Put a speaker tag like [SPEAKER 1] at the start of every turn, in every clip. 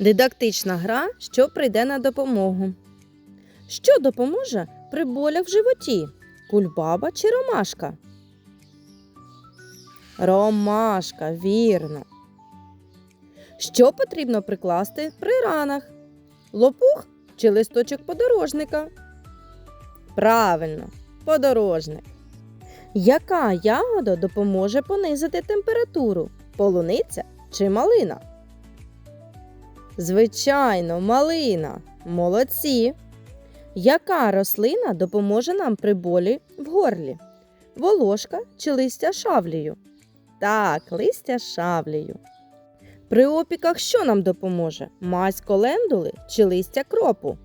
[SPEAKER 1] Дидактична гра, що прийде на допомогу. Що допоможе при болях в животі? Кульбаба чи ромашка? Ромашка, вірно. Що потрібно прикласти при ранах? Лопух чи листочок подорожника? Правильно, подорожник. Яка ягода допоможе понизити температуру? Полуниця чи малина? Звичайно, малина. Молодці. Яка рослина допоможе нам при болі в горлі? Волошка чи листя шавлію? Так, листя шавлію. При опіках що нам допоможе? Мазь колендули чи листя кропу?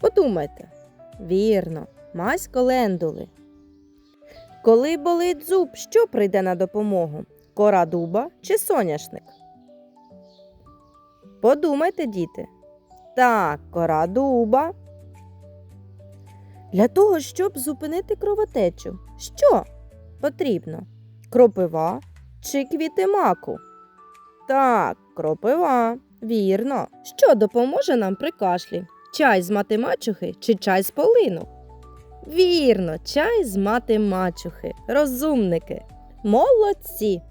[SPEAKER 1] Подумайте. Вірно, мазь колендули. Коли болить зуб, що прийде на допомогу? Кора дуба чи соняшник? Подумайте, діти. Так, кора дуба. Для того, щоб зупинити кровотечу, що потрібно? Кропива чи квіти маку? Так, кропива. Вірно. Що допоможе нам при кашлі? Чай з мати мачухи чи чай з полину? Вірно, чай з мати мачухи. Розумники. Молодці.